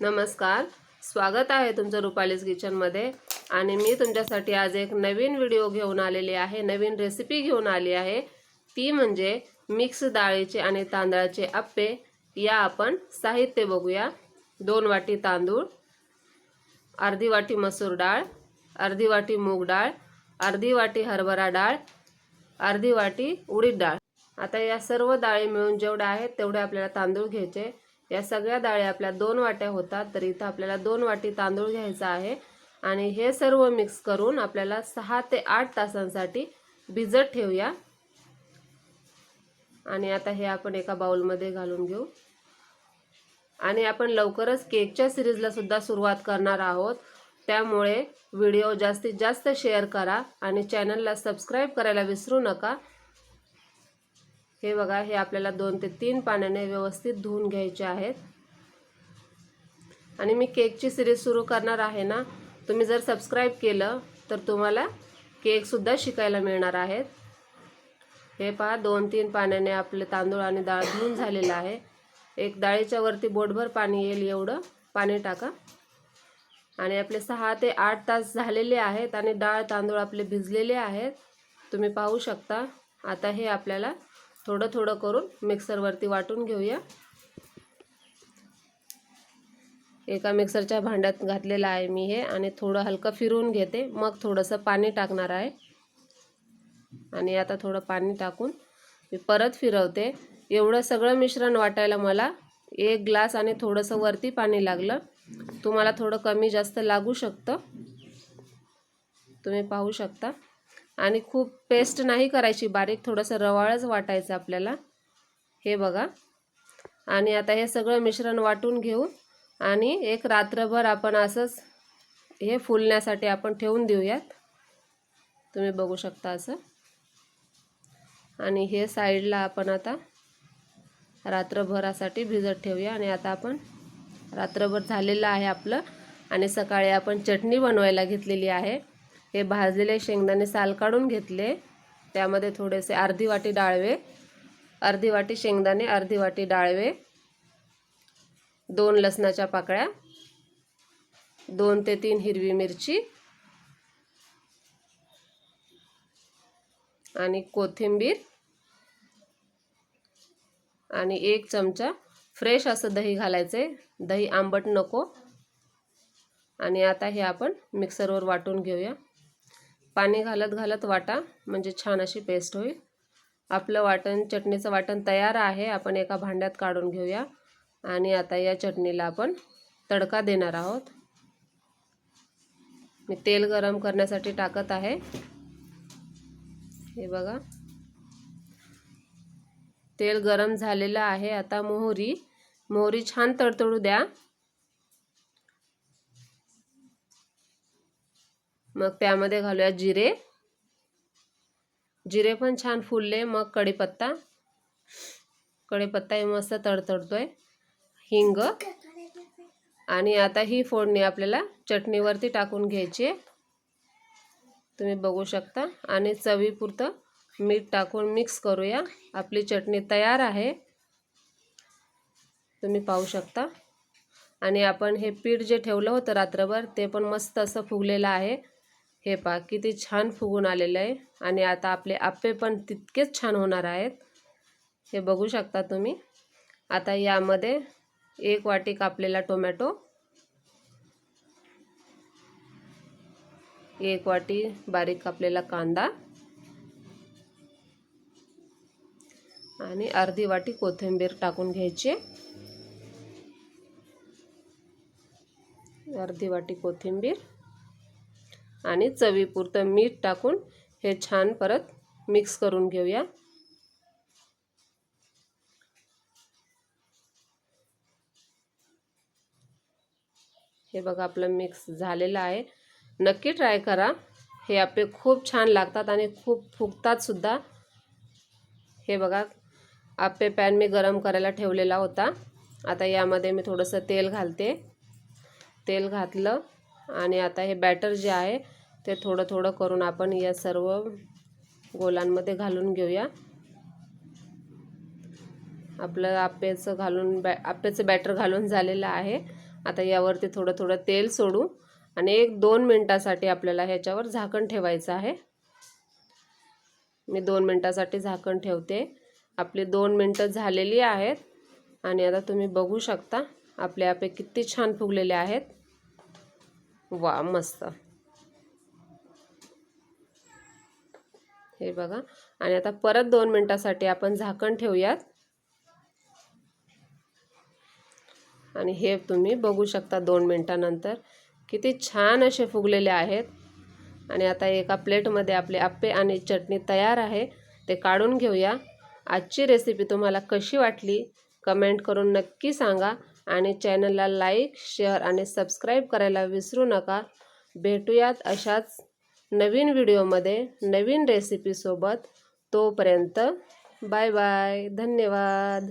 नमस्कार. स्वागत आहे तुमचं रुपालीज किचनमध्ये आणि मी तुमच्यासाठी आज एक नवीन व्हिडिओ घेऊन आलेली आहे. नवीन रेसिपी घेऊन आली आहे. ती म्हणजे मिक्स डाळीचे आणि तांदळाचे आप्पे या आपण साहित्य बघूया. दोन वाटी तांदूळ अर्धी वाटी मसूर डाळ अर्धी वाटी मूग डाळ अर्धी वाटी हरभरा डाळ अर्धी वाटी उडीद डाळ. आता या सर्व डाळी मिळून जेवढ्या आहेत तेवढे आपल्याला तांदूळ घ्यायचे. या सगळ्या डाळी आपल्या दोन वाट्या होतात तर इथं आपल्याला दोन वाटी तांदूळ घ्यायचा आहे. आणि हे सर्व मिक्स करून आपल्याला सहा ते आठ तासांसाठी भिजत ठेवूया. आणि आता हे आपण एका बाउलमध्ये घालून घेऊ. आणि आपण लवकरच केकच्या सिरीजला सुद्धा सुरुवात करणार आहोत. त्यामुळे व्हिडिओ जास्तीत जास्त शेअर करा आणि चॅनलला सबस्क्राईब करायला विसरू नका. हे बघा हे आपल्याला दोन ते तीन पाण्याने व्यवस्थित धुवून घ्यायचे आहेत. आणि मी केकची सिरीज सुरू करणार आहे ना. तुम्ही जर सबस्क्राईब केलं तर तुम्हाला केकसुद्धा शिकायला मिळणार आहेत. हे पहा दोन तीन पाण्याने आपले तांदूळ आणि डाळ धुवून झालेलं आहे. एक डाळीच्या वरती बोटभर पाणी येईल एवढं. पाणी टाका. आणि आपले सहा ते आठ तास झालेले आहेत आणि डाळ तांदूळ आपले भिजलेले आहेत. तुम्ही पाहू शकता. आता हे आपल्याला थोडं थोडं करून मिक्सरवरती वाटून घेऊया. एका मिक्सरच्या भांड्यात घातलेलं आहे मी हे आणि थोडं हलकं फिरवून घेते. मग थोडंसं पाणी टाकणार आहे. आणि आता थोडं पाणी टाकून मी परत फिरवते. एवढं सगळं मिश्रण वाटायला मला एक ग्लास आणि थोडंसं वरती पाणी लागलं. तुम्हाला थोडं कमी जास्त लागू शकतं. तुम्ही पाहू शकता. आणि खूप पेस्ट नाही करायची बारीक थोडंसं रवाळच वाटायचं आपल्याला. हे बघा. आणि आता हे सगळं मिश्रण वाटून घेऊ. आणि एक रात्रभर आपण असंच हे फुलण्यासाठी आपण ठेवून देऊयात. तुम्ही बघू शकता असं. आणि हे साईडला आपण आता रात्रभरासाठी भिजत ठेवूया. आणि आता आपण रात्रभर झालेलं आहे आपलं. आणि सकाळी आपण चटणी बनवायला घेतलेली आहे. हे भाजलेले शेंगदाणे साल काढून घेतले. त्यामध्ये थोडेसे अर्धी वाटी डाळवे अर्धी वाटी शेंगदाणे अर्धी वाटी डाळवे दोन लसणाच्या पाकळ्या दोन ते तीन हिरवी मिरची आणि कोथिंबीर आणि एक चमचा फ्रेश असं दही घालायचे. दही आंबट नको. आणि आता हे आपण मिक्सरवर वाटून घेऊया. पाणी घालत घालत वाटा म्हणजे छान अशी पेस्ट होईल. आपलं वाटण चटणीचं वाटण तयार आहे. आपण एका भांड्यात काढून घेऊया. आणि आता या चटणीला आपण तडका देणार आहोत. मी तेल गरम करण्यासाठी टाकत आहे. हे बघा. तेल गरम झालेलं आहे. आता मोहरी मोहरी छान तडतडू द्या. मग त्यामध्ये घालूया जिरे. जिरे पण छान फुलले मग कढीपत्ता. कढीपत्ता मस्त तडतडतोय. हिंग. आणि आता ही फोडणी आपल्याला चटणीवरती टाकून घ्यायची तुम्ही बघू शकता. आणि चवीपुरतं मीठ टाकून मिक्स करूया. आपली चटणी तयार आहे. तुम्ही पाहू शकता. आणि आपण हे पीठ जे ठेवलं होतं रात्रभर ते पण मस्त असं फुगलेलं आहे. हे पा किती छान फुगून आलेलं आहे. आणि आता आपले आप्पे पण तितकेच छान होणार आहेत. हे बघू शकता तुम्ही. आता यामध्ये एक वाटी कापलेला टोमॅटो. एक वाटी बारीक कापलेला कांदा. आणि अर्धी वाटी कोथिंबीर टाकून घ्यायची. अर्धी वाटी कोथिंबीर. आणि चवीपुरतं मीठ टाकून हे छान परत मिक्स करून घेऊया. हे बघा आपलं मिक्स झालेलं आहे. नक्की ट्राय करा. हे आपले खूप छान लागतात आणि खूप फुगतात सुद्धा. हे बघा आपे पॅन मी गरम करायला ठेवलेला होता. आता यामध्ये मी थोडंसं तेल घालते. तेल घातलं. आणि आता हे बॅटर जे आहे ते थोडं थोडं करून आपण या सर्व गोलांमध्ये घालून घेऊया. आपलं आप्याचं घालून बॅ आप्याचं बॅटर घालून झालेलं आहे. आता यावरती थोडं थोडं तेल सोडू आणि एक दोन मिनटासाठी आपल्याला ह्याच्यावर झाकण ठेवायचं आहे. मी दोन मिनटासाठी झाकण ठेवते. आपली दोन मिनटं झालेली आहेत आणि आता तुम्ही बघू शकता आपले आपे किती छान फुगलेले आहेत. वा मस्त. हे बघा. आणि आता परत दोन मिनटासाठी आपण झाकण ठेवूयात. आणि हे तुम्ही बघू शकता दोन मिनटानंतर. किती छान असे फुगलेले आहेत. आणि आता एका प्लेटमध्ये आपले आप्पे आणि चटणी तयार आहे. ते काढून घेऊया. आजची रेसिपी तुम्हाला कशी वाटली? कमेंट करून नक्की सांगा. आणि चॅनलला लाईक शेअर आणि सबस्क्राईब करायला विसरू नका. भेटूयात अशाच नवीन व्हिडिओमध्ये नवीन रेसिपीसोबत तोपर्यंत बाय बाय. धन्यवाद.